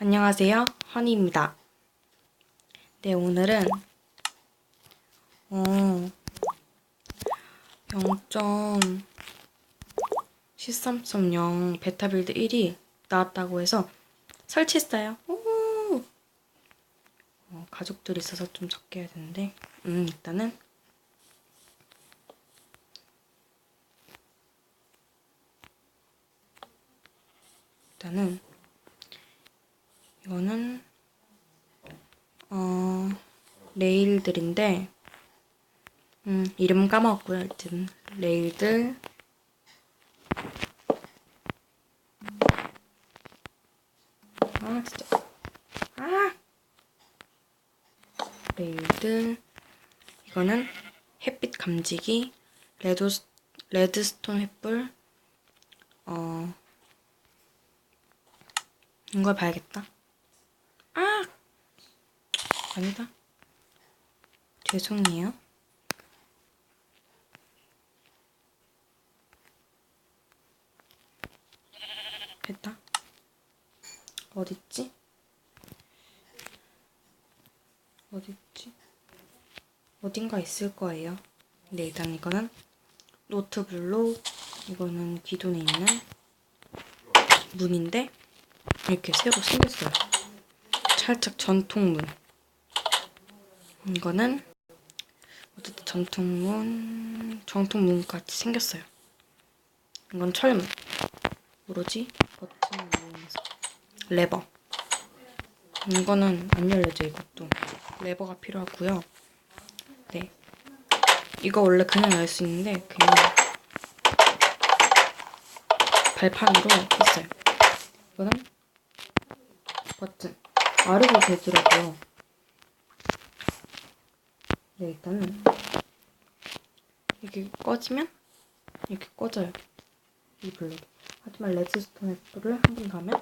안녕하세요. 허니입니다. 네, 오늘은 어 0.13.0 베타 빌드 1이 나왔다고 해서 설치했어요. 오! 어, 가족들이 있어서 좀 적게 해야 되는데 음, 일단은 일단은 이거는 어 레일들인데 음 이름 까먹었고요. 하여튼. 레일들. 아 진짜. 아! 레일들. 이거는 햇빛 감지기 레드 레드스톤 횃불. 어 이걸 봐야겠다. 아! 아니다. 죄송해요. 됐다. 어딨지? 어딨지? 어딘가 있을 거예요. 네, 일단 이거는 노트블로 이거는 기존에 있는 문인데 이렇게 새로 생겼어요. 살짝 전통문. 이거는 어쨌든 전통문, 전통문 같이 생겼어요. 이건 철문. 뭐지? 이용해서 레버. 이거는 안 열려져 이것도 레버가 필요하고요. 네. 이거 원래 그냥 열 수 있는데 그냥 발판으로 했어요. 이거는 버튼. 아르고 되더라고요. 네, 일단은 이게 꺼지면 이렇게 꺼져요. 이 블록이. 하지만 레드스톤 애플을 한 번 가면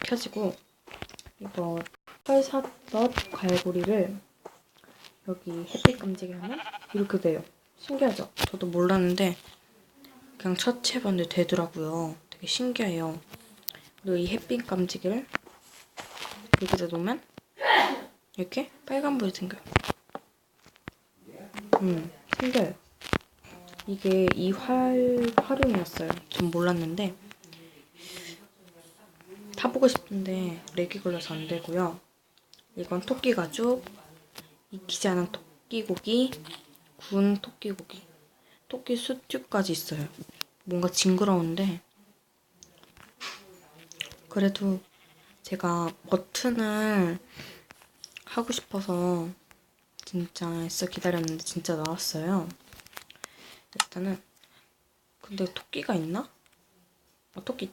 켜지고 이거 철사 넛 갈고리를 여기 햇빛 감지기 하면 이렇게 돼요. 신기하죠? 저도 몰랐는데 그냥 처치해봤는데 되더라고요. 되게 신기해요. 그리고 이 햇빛 감지기를 여기다 놓으면 이렇게 빨간불이 생겨요. 음, 신기해요. 이게 이 활, 활용이었어요. 전 몰랐는데 타보고 싶은데 렉이 걸려서 안 되고요. 이건 토끼 가죽, 익히지 않은 토끼 고기, 구운 토끼 고기, 토끼 수튜까지 있어요. 뭔가 징그러운데 그래도 제가 버튼을 하고 싶어서 진짜 애써 기다렸는데 진짜 나왔어요. 일단은 근데 토끼가 있나? 아 토끼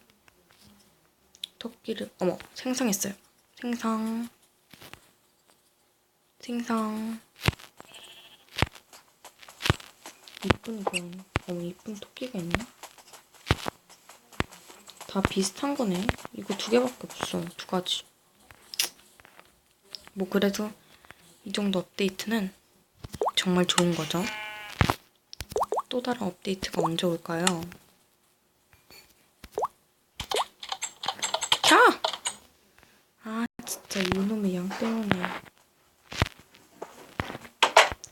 토끼를 어머 생성했어요. 생성 생성 이쁜 건 어머 이쁜 토끼가 있나? 다 비슷한 거네. 이거 두 개밖에 없어. 두 가지. 뭐 그래도 이 정도 업데이트는 정말 좋은 거죠. 또 다른 업데이트가 언제 올까요? 자! 아 진짜 이놈의 양 때문에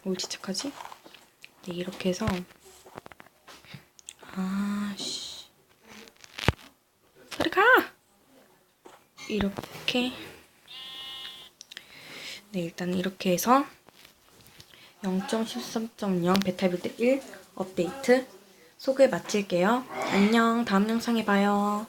뭘 지착하지? 네, 이렇게 해서 아씨 저리 가! 이렇게 네 일단 이렇게 해서 0.13.0 베타 빌드 1 업데이트 소개 마칠게요. 안녕 다음 영상에 봐요.